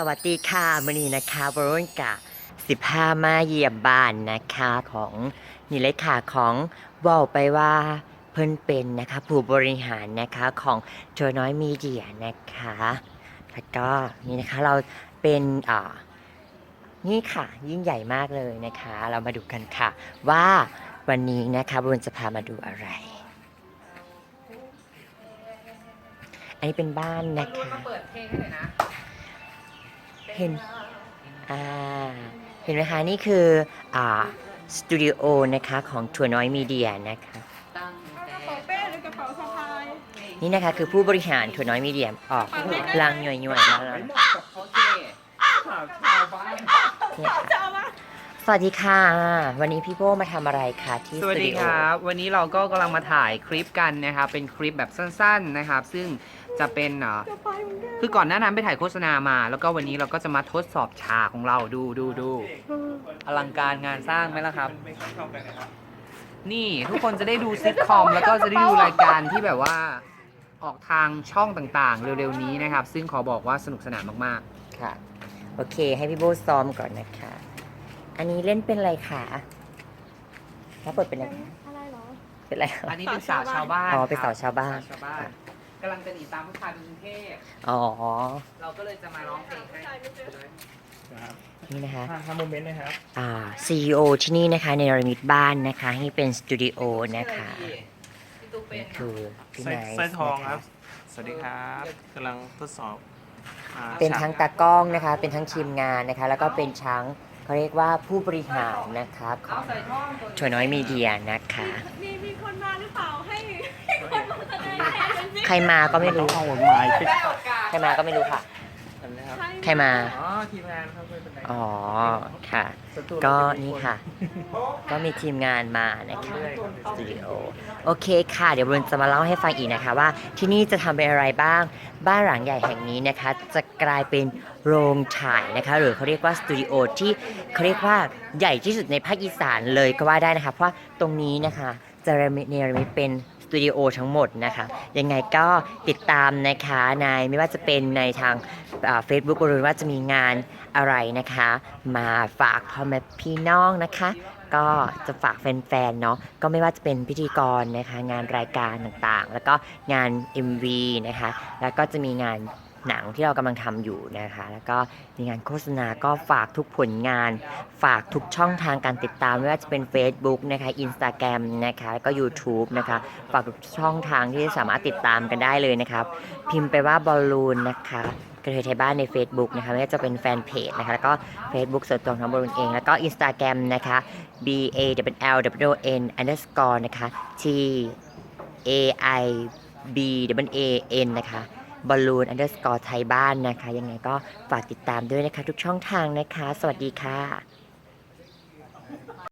สวัสดีค่ะมือนี้นะคะบรุนกะ15 มาเยี่ยมบ้านนะคะของนี่เลยค่ะของว่าไปว่าเพิ่นเป็นนะคะผู้บริหารนะคะของเทอน้อยมีเดียนะคะแล้วก็นี่นะคะเราเป็นอ่านี่ค่ะ ยิ่งใหญ่มากเลยนะคะ เรามาดูกันค่ะ ว่าวันนี้นะคะบรุนจะพามาดูอะไร อันนี้เป็นบ้านนะคะเปิดเพลงให้หน่อยนะ เห็นอ่าเห็นไหมคะ นี่คืออ่าสตูดิโอนะคะ ของทัวน้อยมีเดียนะคะตั้งกแต่ระเป๋าเป้หรือกระเป๋าสะพายนี่นะคะ คือผู้บริหารทัวน้อยมีเดียออกพลังหน่วยหน่วยๆมาแล้วโอเคข่าวชาวบ้าน เนี่ยค่ะจะเอามาส วัสดีค่ะ วันนี้พี่โบมาทำอะไรคะที่สสวัสตูดีดิโอครับ วันนี้เราก็กำลังมาถ่ายคลิปกันนะครับเป็นคลิปแบบสั้นๆนะครับ ซึ่งจะเป็นเอ่อจะไปเหมือนกันคือก่อนหน้านั้นไปถ่ายโฆษณามา แล้วก็วันนี้เราก็จะมาทดสอบฉากของเราดูดูดูอลังการงานสร้างไหมล่ะครับ นี่ทุกคนจะได้ดูซิทคอมแล้วก็จะได้ดูรายการที่แบบว่าออกทางช่องต่างๆ เร็วๆนี้นะครับ ซึ่งขอบอกว่าสนุกสนานมากค่ะ โอเค ให้พี่โบซ้อมก่อนนะคะ อันนี้เล่นเป็นอะไรคะแล้วบทเป็นอะไรคะอะไรเหรอ เป็นอะไรๆคะ อันนี้เป็นสาวชาวบ้านอ๋อเป็นครับสาวชาวบ้าน สวชาวบ้านกำลังจะหนีตามผู้ชายไปกรุงเทพอ๋อ เราก็เลยจะมาร้องเพลงให้นี่นะคะ ทำโมเมนต์นะครับอ่า CEO ที่นี่นะคะในรมิตบ้านนะคะให้เป็นสตูดิโอนะคะพี่ตุ๊กเป็นนี่คือพี่ไส้ไนท์ไส้ทองนะะครับ สวัสดีครับกำลังทดสอบอ่าเป็นทั้งตากล้องนะคะ เป็นทั้งทีมงานนะคะ แล้วก็เป็นทั้ง เขาเรียกว่าผู้บริหารนะคะขเอาองใส่ช่องตัวชวยน้อยมีเดียนะคะ มีมีคนมาหรือเปล่าให้ให้คนมาแสดงให้เป็นสิ ใครมาก็ไม่รู้ห้องหมดไม้ได้โอกาสใครมาก็ไม่รู้ค่ะ นะครับใครมา อ๋อทีมงานครับไม่เป็นไรอ๋อ ค่ะสตูก็เราจะมีนี่นค่ะ ก็มีทีมงานมานะคะเรื่อยๆครับสตูดิโอโอเคค่ะ เดี๋ยวบุญจะมาเล่าให้ฟังอีกนะคะว่าที่นี่จะทำเป็นอะไรบ้าง บ้านหลังใหญ่แห่งนี้นะคะ จะกลายเป็นโรงถ่ายนะคะ หรือเขาเรียกว่าสตูดิโอที่เขาเรียกว่าใหญ่ที่สุดในภาคอีสานเลยก็ว่าได้นะคะ เพราะว่าตรงนี้นะคะจะเนรมิตเป็นส ตูดิโอทั้งหมดนะคะ ยังไงก็ติดตามนะคะในไม่ว่าจะเป็นในทางเฟซบุ๊กหรือว่าจะมีงานอะไรนะคะ มาฝากพ่อแม่พี่น้องนะคะ ก็จะฝากแฟนๆเนาะก็ไม่ว่าจะเป็นพิธีกรนะคะ งานรายการต่างๆ แล้วก็งาน MV นะคะ แล้วก็จะมีงาน หนังที่เรากำลังทำอยู่นะคะ แล้วก็มีงานโฆษณาก็ฝากทุกผลงาน ฝากทุกช่องทางการติดตาม ไม่ว่าจะเป็น Facebook นะคะ Instagram นะคะแล้วก็ YouTube นะคะ ฝากทุกช่องทางที่สามารถติดตามกันได้เลยนะครับ พิมพ์ไปว่าบอลลูนนะคะกระเทยไทยบ้านใน Facebook นะคะไม่ว่าจะเป็นแฟนเพจนะคะ แล้วก็ Facebook ส่วนตัวของน้องบอลลูนเอง แล้วก็ Instagram นะคะ B A W L W N underscore นะคะ T A I B W A N นะคะ บอลลูนอันเดอร์สกอร์ไทยบ้านนะคะ ยังไงก็ฝากติดตามด้วยนะคะ ทุกช่องทางนะคะ สวัสดีค่ะ